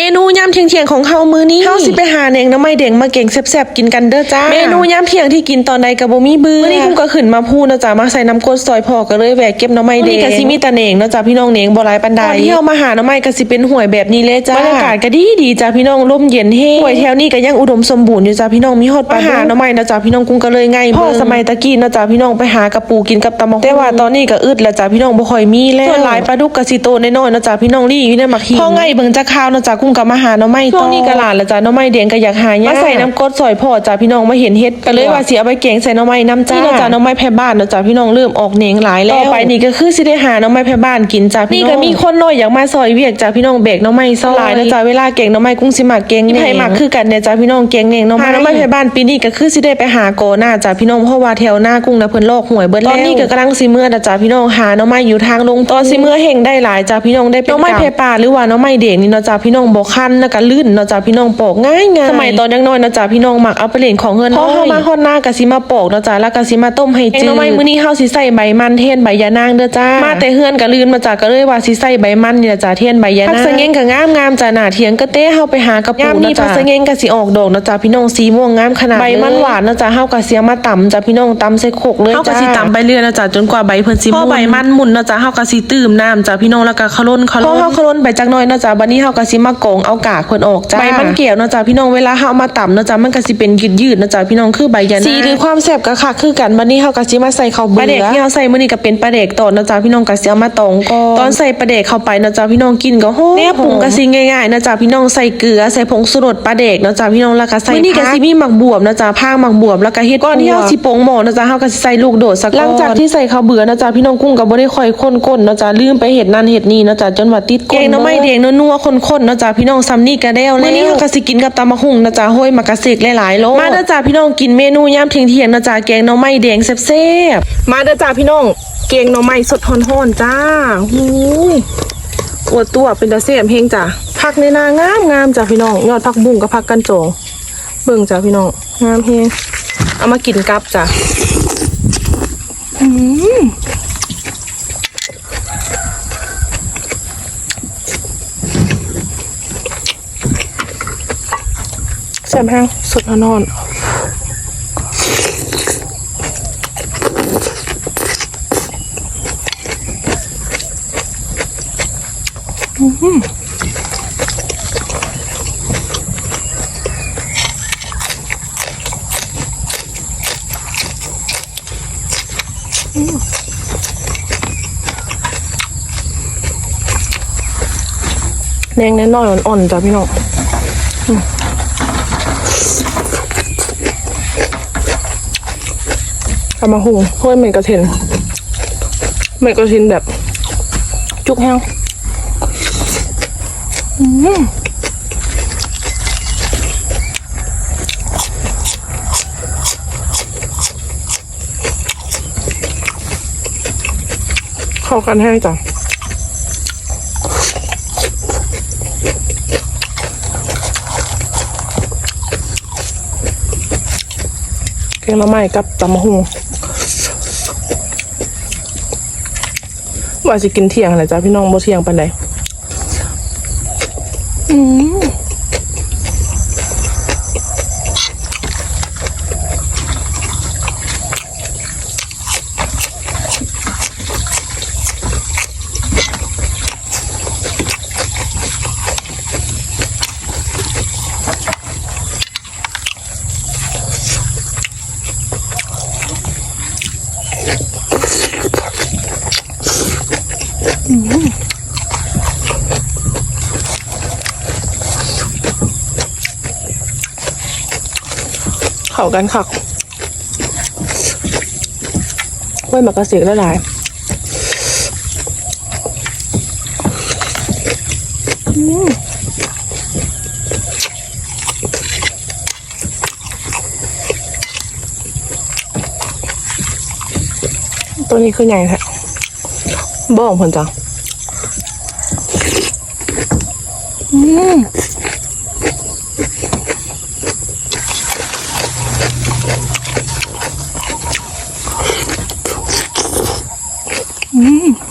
เมนู ยามเที่ยงๆของเฮามื้อนี้เฮาสิไปหาแหนงน้ำไม้แดงมาเก่งแซ่บๆกินกันเด้อจ้า เมนูยามเที่ยงที่กินตอนใดก็บ่มีเบื่อมื้อนี้กุ้งก็ขึ้นมาพูดเนาะจ้ามาใส่น้ำกรดซอยพอก็เลยแวะเก็บหน้ำไม้แดงมื้อนี้ก็สิมีแต่แหนงเนาะจ้าพี่น้องแหนงบ่หลายปานใดตอนที่เฮามาหาหน้ำไม้ก็สิเป็นห้วยแบบนี้เลยจ้าบรรยากาศก็ดีดีๆจ้าพี่น้องลมเย็นเฮ้ห้วยแถวนี้ก็ยังอุดมสมบูรณ์อยู่จ้าพี่น้องมีฮอดปลาหาหน้ำไม้เนาะจ้าพี่น้องกุ้งก็เลยง่ายพ่อสมัยตะกี้เนาะจ้าพี่น้องไปหากระปูกินกับตำบักหุ่งแต่ว่าตอนนี้ก็อึดแล้วจ้าพี่น้องบ่ค่อยมีแล้วส่วนหลายปลาดุกก็สิโตน้อยๆเนาะจ้าพี่น้องลี่อยู่ในหมักหินพอไงเบิ่งจะข่าวเนาะจ้ากุ้งก็มาหาหน้ำไม้ต่อช่วงนี้ก็หลานแล้วจ้าหน้ำไม้แดงก็อยากหายากมาใส่น้ำกรดซอยพ่อจ้าพี่น้องมาเห็นเฮ็ดก็เลยว่าสิเอาไปแกงใส่หน้ำไม้น้ำจ้านี่เนาะจ้าหน้ำไม้แผ่บ้านเนาะจ้าพี่น้องเริ่มออกเหนงหลายแล้วต่อไปนี่ก็คือสิได้หาหน้ำไม้แผ่บ้านกินจ้าพี่น้องนี่ก็มีคนน้อยอยากมาซอยเวียกจ้าพี่น้องแบกหน้ำไม้ซอยหลายเนาะจ้าเวลาแกงหน้ำไม้กุ้งสิมักแกงนี่ให้มักคือกันเนี่ยจ้าพี่น้องแกงเหนงหน้ำไม้หน้ำไม้แผ่บ้านปีนี้ก็คือสิได้ไปหาโกหน้าจ้าพี่น้องเพราะว่าแถวหน้ากุ้งนะเพิ่นลอกหวยเบิดแล้วตอนนี้ก็กำลังสิเมื่อนะจ้าพี่น้องหาหน้ำไม้อยู่ทางลงตอนสิเมื่อเฮงได้หลายจ้าพี่น้องได้เป็นหน้ำไม้แผ่ป่าหรือว่าหน้ำไม้เด็กนี่เนาะจ้าพี่น้องบ่คันแล้วก็ลื่นเนาะจ้าพี่น้องปอกง่ายๆสมัยตอนยังน้อยเนาะจ้าพี่น้องมักเอาไปเล่นของเฮือนพอเฮามาฮอดหน้าก็สิมาปอกเนาะจ้าแล้วก็สิมาต้มให้จืดหน้ำไม้มื้อนี้เฮาสิใส่ใบมันเทียนใบยานางเด้อจ้ามาแต่เฮือนก็ลื่นมาจ้าก็เลยว่าสิใส่ใบมันนี่ล่ะจ้าเทียนใบยานางผักสะเงงก็งามๆจ้าหน้าเถียงก็เต้เฮาไปหากระปูนี่ผักสะเงงก็สิออกดอกเนาะจ้าพี่น้องสีม่วงงามขนาดใบมันหวานเนาะจ้าเฮาก็เสียมาตำจ้าพี่น้องตำใส่โคกเลยจ้าเฮาก็สิตำไปเรื่อยเนาะจ้าจนกว่าใบเพิ่นสิพอใบมันหมุนเนาะจ้าเฮาก็สิตื้มน้ำจ้าพี่น้องแล้วก็ขล้นขล้นพอเฮาขล้นไปจักหน่อยเนาะจ้าบัดนี้เฮาก็สิมากงเอากากเพิ่นออกจ้าใบมันเกี่ยวเนาะจ้าพี่น้องเวลาเฮาเอามาตำเนาะจ้ามันก็สิเป็นยืดๆเนาะจ้าพี่น้องคือใบยานางสีหรือความแซ่บก็คักคือกันบัดนี้เฮาก็สิมาใส่ข้าวเบื่อปลาเด็กที่เฮาใส่มื้อนี้ก็เป็นปลาเด็กตอนเนาะจ้าพี่น้องก็สิเอามาตองก่อนตอนใส่ปลาเด็กเข้าไปเนาะจ้าพี่น้องกินก็โหเนี่ยปรุงก็สิง่ายๆเนาะจ้าพี่น้องใส่เกลือใส่ผงชูรสปลาเด็กเนาะจ้าพี่น้องแล้วก็ใส่มื้อนี้ก็สิมีหมักบวบเนาะจ้าพางหมักบวบแล้วก็เฮ็ดก่อนที่เฮาสิปรุงหม้อเนาะจ้าเฮาก็สิใส่ลูกโดดสักหลังจากที่ใส่ข้าวเบื่อเนาะจ้าพี่น้องกุ้งก็บ่ได้ค่อยข้นก้นเนาะจ้าลืมไปเฮ็ดนั่นเฮ็ดนี่เนาะจ้าจนว่าติดก้นแกงหน่อไม้แดงนัวๆข้นๆเนาะจ้าพี่น้องซ้ำนี่ก็แล้วแล้วมื้อนี้เฮาก็สิกินกับตำมะฮุ่งเนาะจ้าห้อยมากระเสกหลายๆโลมาเด้อจ้าพี่น้องกินเมนูยามเที่ยงๆเนาะจ้าแกงหน่อไม้แดงแซ่บๆมาเด้อจ้าพี่น้องแกงหน่อไม้สดฮ้อนๆจ้าหูยอวดตัวเป็นตาแซ่บเฮงจ้าผักในนางามงามจ้าพี่น้องยอดผักบุ้งกับผักกันโจงเบิ่งจ้าพี่น้องงามเฮงเอามากินกับจ้า แซ่บแห้งสดนอนอื้อหือแดงแน่นอนอ่อนๆจ้ะพี่น้อง เอามาหุงห้วยเมนกระเทนเมนกระเทนแบบ จุกแห้งอืมเข้ากันแห้งจ้ะ งหน่อไม้กับตำมะฮุงว่าสิกินเที่ยงอะไรจ้าพี่น้องบ่เที่ยงปานใดอืม เข้ากันค่ะกล้วยมักกระเสกละลาย ตัวนี้คือไงญ่แท้บ่ของผมจ้ะอืมอืม